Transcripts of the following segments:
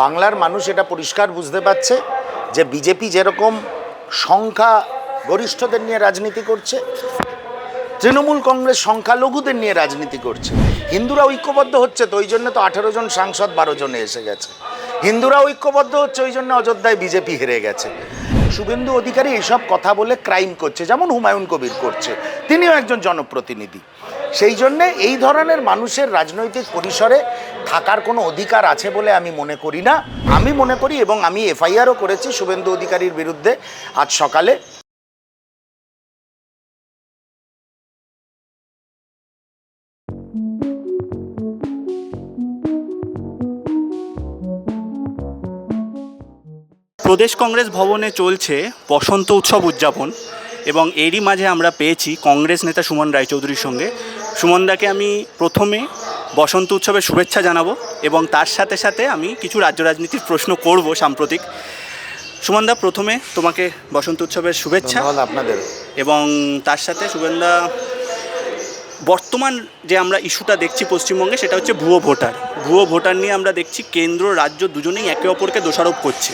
বাংলার মানুষ এটা পরিষ্কার বুঝতে পারছে যে বিজেপি যেরকম সংখ্যা গরিষ্ঠদের নিয়ে রাজনীতি করছে, তৃণমূল কংগ্রেস সংখ্যালঘুদের নিয়ে রাজনীতি করছে। হিন্দুরা ঐক্যবদ্ধ হচ্ছে তো, ওই জন্য তো আঠেরো জন সাংসদ বারো জনে এসে গেছে। হিন্দুরা ঐক্যবদ্ধ হচ্ছে, ওই জন্য অযোধ্যায় বিজেপি হেরে গেছে। শুভেন্দু অধিকারী এইসব কথা বলে ক্রাইম করছে, যেমন হুমায়ুন কবির করছে, তিনিও একজন জনপ্রতিনিধি। সেই জন্যে এই ধরনের মানুষের রাজনৈতিক পরিসরে থাকার কোনো অধিকার আছে বলে আমি মনে করি না। আমি মনে করি এবং আমি এফআইআরও করেছি শুভেন্দু অধিকারীর বিরুদ্ধে আজ সকালে। প্রদেশ কংগ্রেস ভবনে চলছে বসন্ত উৎসব উদযাপন এবং এরই মাঝে আমরা পেয়েছি কংগ্রেস নেতা সুমন রায়চৌধুরীর সঙ্গে সুমনদাকে আমি প্রথমে বসন্ত উৎসবের শুভেচ্ছা জানাব এবং তার সাথে সাথে আমি কিছু রাজ্য রাজনীতির প্রশ্ন করব সাম্প্রতিক। সুমনদা প্রথমে তোমাকে বসন্ত উৎসবের শুভেচ্ছা আপনাদের। এবং তার সাথে সুবেন্দা বর্তমান যে আমরা ইস্যুটা দেখছি পশ্চিমবঙ্গে সেটা হচ্ছে ভুয়ো ভোটার। ভুয়ো ভোটার নিয়ে আমরা দেখছি কেন্দ্র রাজ্য দুজনেই একে অপরকে দোষারোপ করছে।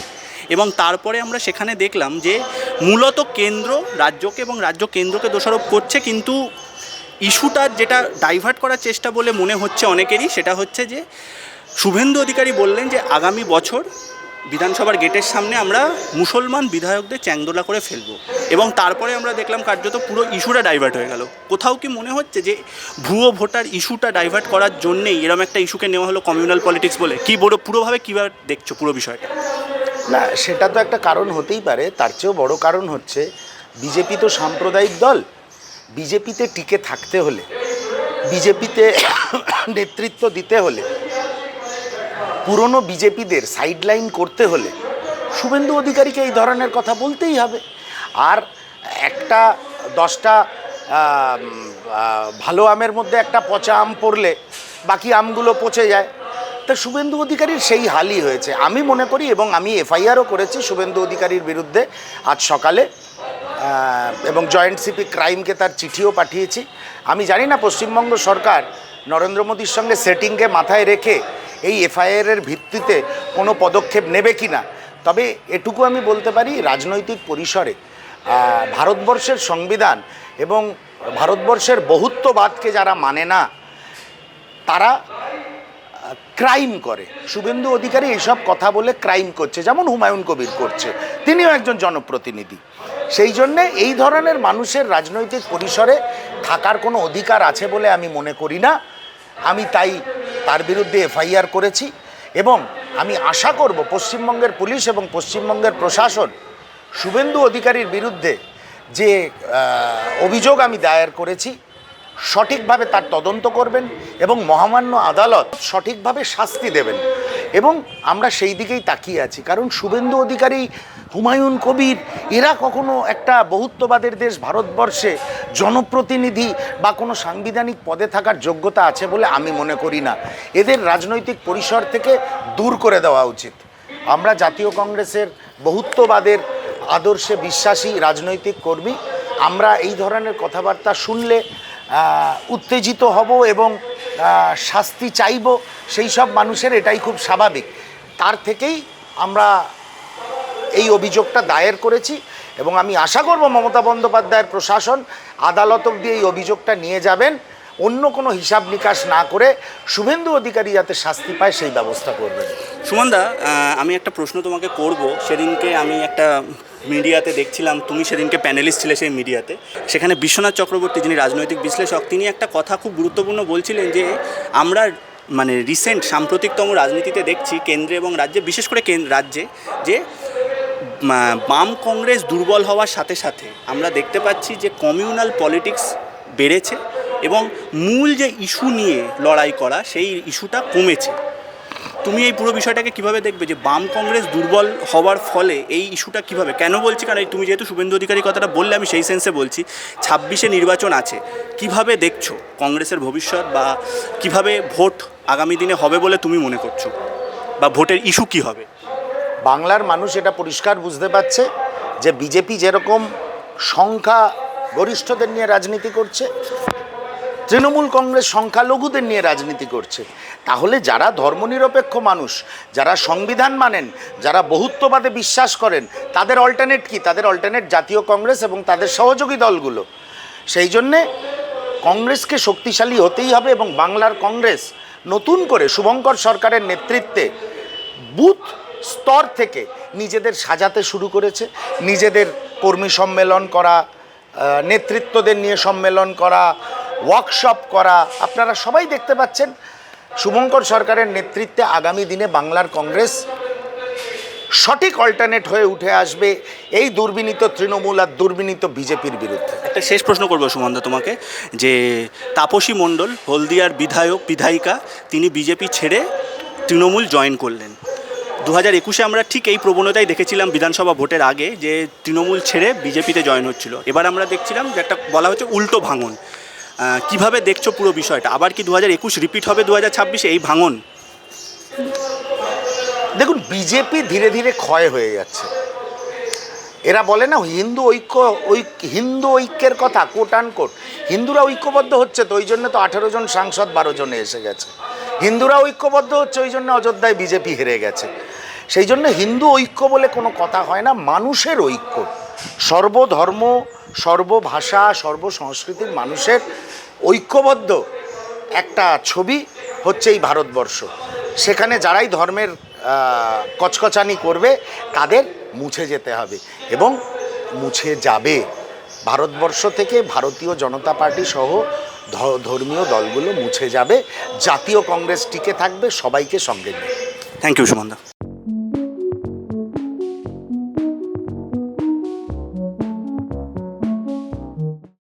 এবং তারপরে আমরা সেখানে দেখলাম যে মূলত কেন্দ্র রাজ্যকে এবং রাজ্য কেন্দ্রকে দোষারোপ করছে কিন্তু ইস্যুটার যেটা ডাইভার্ট করার চেষ্টা বলে মনে হচ্ছে অনেকেরই, সেটা হচ্ছে যে শুভেন্দু অধিকারী বললেন যে আগামী বছর বিধানসভার গেটের সামনে আমরা মুসলমান বিধায়কদের চ্যাংদোলা করে ফেলব এবং তারপরে আমরা দেখলাম কার্যত পুরো ইস্যুটা ডাইভার্ট হয়ে গেল। কোথাও কি মনে হচ্ছে যে ভুয়ো ভোটার ইস্যুটা ডাইভার্ট করার জন্যেই এরকম একটা ইস্যুকে নেওয়া হলো কমিউনাল পলিটিক্স বলে? কি বড় পুরোভাবে কীভাবে দেখছ পুরো বিষয়টা? না, সেটা তো একটা কারণ হতেই পারে, তার চেয়েও বড় কারণ হচ্ছে বিজেপি তো সাম্প্রদায়িক দল বিজেপিতে টিকে থাকতে হলে, বিজেপিতে নেতৃত্ব দিতে হলে, পুরনো বিজেপিদের সাইডলাইন করতে হলে শুভেন্দু অধিকারীকে এই ধরনের কথা বলতেই হবে। আর একটা দশটা ভালো আমের মধ্যে একটা পচা আম পড়লে বাকি আমগুলো পচে যায়। তা শুভেন্দু অধিকারীর সেই হালই হয়েছে। আমি মনে করি এবং আমি এফআইআরও করেছি শুভেন্দু অধিকারীর বিরুদ্ধে আজ সকালে। এবং জয়েন্ট সিপি ক্রাইমকে তার চিঠিও পাঠিয়েছি। আমি জানি না পশ্চিমবঙ্গ সরকার নরেন্দ্র মোদীর সঙ্গে সেটিংকে মাথায় রেখে এই এফআইআরের ভিত্তিতে কোনো পদক্ষেপ নেবে কি না। তবে এটুকু আমি বলতে পারি, রাজনৈতিক পরিসরে ভারতবর্ষের সংবিধান এবং ভারতবর্ষের বহুত্ববাদকে যারা মানে না, তারা ক্রাইম করে। শুভেন্দু অধিকারী এইসব কথা বলে ক্রাইম করছে, যেমন হুমায়ুন কবির করছে। তিনিও একজন জনপ্রতিনিধি। সেই জন্যে এই ধরনের মানুষের রাজনৈতিক পরিসরে থাকার কোনো অধিকার আছে বলে আমি মনে করি না। আমি তাই তার বিরুদ্ধে এফআইআর করেছি এবং আমি আশা করব পশ্চিমবঙ্গের পুলিশ এবং পশ্চিমবঙ্গের প্রশাসন শুভেন্দু অধিকারীর বিরুদ্ধে যে অভিযোগ আমি দায়ের করেছি, সঠিকভাবে তার তদন্ত করবেন এবং মহামান্য আদালত সঠিকভাবে শাস্তি দেবেন। এবং আমরা সেই দিকেই তাকিয়ে আছি। কারণ শুভেন্দু অধিকারী হুমায়ুন কবির, এরা কখনো একটা বহুত্ববাদের দেশ ভারতবর্ষে জনপ্রতিনিধি বা কোনো সাংবিধানিক পদে থাকার যোগ্যতা আছে বলে আমি মনে করি না। এদের রাজনৈতিক পরিসর থেকে দূর করে দেওয়া উচিত। আমরা জাতীয় কংগ্রেসের বহুত্ববাদের আদর্শে বিশ্বাসী রাজনৈতিক কর্মী, আমরা এই ধরনের কথাবার্তা শুনলে উত্তেজিত হব এবং শাস্তি চাইব, সেই সব মানুষের এটাই খুব স্বাভাবিক। তার থেকেই আমরা এই অভিযোগটা দায়ের করেছি এবং আমি আশা করব মমতা বন্দ্যোপাধ্যায়ের প্রশাসন আদালত অব্দি এই অভিযোগটা নিয়ে যাবেন। অন্য কোনো হিসাব নিকাশ না করে শুভেন্দু অধিকারী যাতে শাস্তি পায় সেই ব্যবস্থা করবেন। সুমনদা আমি একটা প্রশ্ন তোমাকে করব। সেদিনকে আমি একটা মিডিয়াতে দেখছিলাম, তুমি সেদিনকে প্যানেলিস্ট ছিলে সেই মিডিয়াতে। সেখানে বিশ্বনাথ চক্রবর্তী, যিনি রাজনৈতিক বিশ্লেষক, তিনি একটা কথা খুব গুরুত্বপূর্ণ বলছিলেন যে, আমরা মানে রিসেন্ট সাম্প্রতিকতম রাজনীতিতে দেখছি কেন্দ্রে এবং রাজ্যে, বিশেষ করে রাজ্যে, যে বাম কংগ্রেস দুর্বল হওয়ার সাথে সাথে আমরা দেখতে পাচ্ছি যে কমিউনাল পলিটিক্স বেড়েছে এবং মূল যে ইস্যু নিয়ে লড়াই করা, সেই ইস্যুটা কমেছে। তুমি এই পুরো বিষয়টাকে কীভাবে দেখবে যে বাম কংগ্রেস দুর্বল হওয়ার ফলে এই ইস্যুটা কীভাবে? কেন বলছি? কারণ তুমি যেহেতু শুভেন্দু অধিকারী কথাটা বললে, আমি সেই সেন্সে বলছি, ছাব্বিশে নির্বাচন আছে, কীভাবে দেখছ কংগ্রেসের ভবিষ্যৎ বা কীভাবে ভোট আগামী দিনে হবে বলে তুমি মনে করছ? বা ভোটের ইস্যু কি হবে? বাংলার মানুষ এটা পরিষ্কার বুঝতে পারছে যে বিজেপি যেরকম সংখ্যা গরিষ্ঠদের নিয়ে রাজনীতি করছে, তৃণমূল কংগ্রেস সংখ্যালঘুদের নিয়ে রাজনীতি করছে, তাহলে যারা ধর্মনিরপেক্ষ মানুষ, যারা সংবিধান মানেন, যারা বহুত্ববাদে বিশ্বাস করেন, তাদের অল্টারনেট কি? তাদের অল্টারনেট জাতীয় কংগ্রেস এবং তাদের সহযোগী দলগুলো। সেই জন্যে কংগ্রেসকে শক্তিশালী হতেই হবে এবং বাংলার কংগ্রেস নতুন করে শুভঙ্কর সরকারের নেতৃত্বে বুথ স্তর থেকে নিজেদের সাজাতে শুরু করেছে, নিজেদের কর্মী সম্মেলন করা নেতৃত্বদের নিয়ে সম্মেলন করা ওয়ার্কশপ করা। আপনারা সবাই দেখতে পাচ্ছেন, শুভঙ্কর সরকারের নেতৃত্বে আগামী দিনে বাংলার কংগ্রেস সঠিক অল্টারনেট হয়ে উঠে আসবে এই দুর্বিনীত তৃণমূল আর দুর্বিনীত বিজেপির বিরুদ্ধে। একটা শেষ প্রশ্ন করব সুমনদা তোমাকে, যে তাপসী মণ্ডল, হলদিয়ার বিধায়ক, বিধায়িকা, তিনি বিজেপি ছেড়ে তৃণমূল জয়েন করলেন। দু হাজার একুশে আমরা ঠিক এই প্রবণতাই দেখেছিলাম বিধানসভা ভোটের আগে যে তৃণমূল ছেড়ে বিজেপিতে জয়েন হচ্ছিল। এবার আমরা দেখছিলাম যে একটা বলা হচ্ছে উল্টো ভাঙন। কীভাবে দেখছ পুরো বিষয়টা? আবার কি দু হাজার একুশ রিপিট হবে দু হাজার ছাব্বিশে এই ভাঙন? দেখুন, বিজেপি ধীরে ধীরে ক্ষয় হয়ে যাচ্ছে। এরা বলে না, হিন্দু ঐক্য ঐক্য হিন্দু ঐক্যের কথা কোট আন কোট হিন্দুরা ঐক্যবদ্ধ হচ্ছে তো, ওই জন্য তো আঠেরো জন সাংসদ বারো জনে এসে গেছে। হিন্দুরা ঐক্যবদ্ধ হচ্ছে, ওই জন্য অযোধ্যায় বিজেপি হেরে গেছে। সেই জন্য হিন্দু ঐক্য বলে কোনো কথা হয় না, মানুষের ঐক্য। সর্বধর্ম, সর্বভাষা, সর্বসংস্কৃতির মানুষের ঐক্যবদ্ধ একটা ছবি হচ্ছে এই ভারতবর্ষ। সেখানে যারাই ধর্মের কচকচানি করবে, তাদের মুছে যেতে হবে এবং মুছে যাবে। ভারতবর্ষ থেকে ভারতীয় জনতা পার্টি সহ ধর্মীয় দলগুলো মুছে যাবে জাতীয় কংগ্রেস টিকে থাকবে সবাইকে সঙ্গে নিয়ে। Thank you সুমনদা।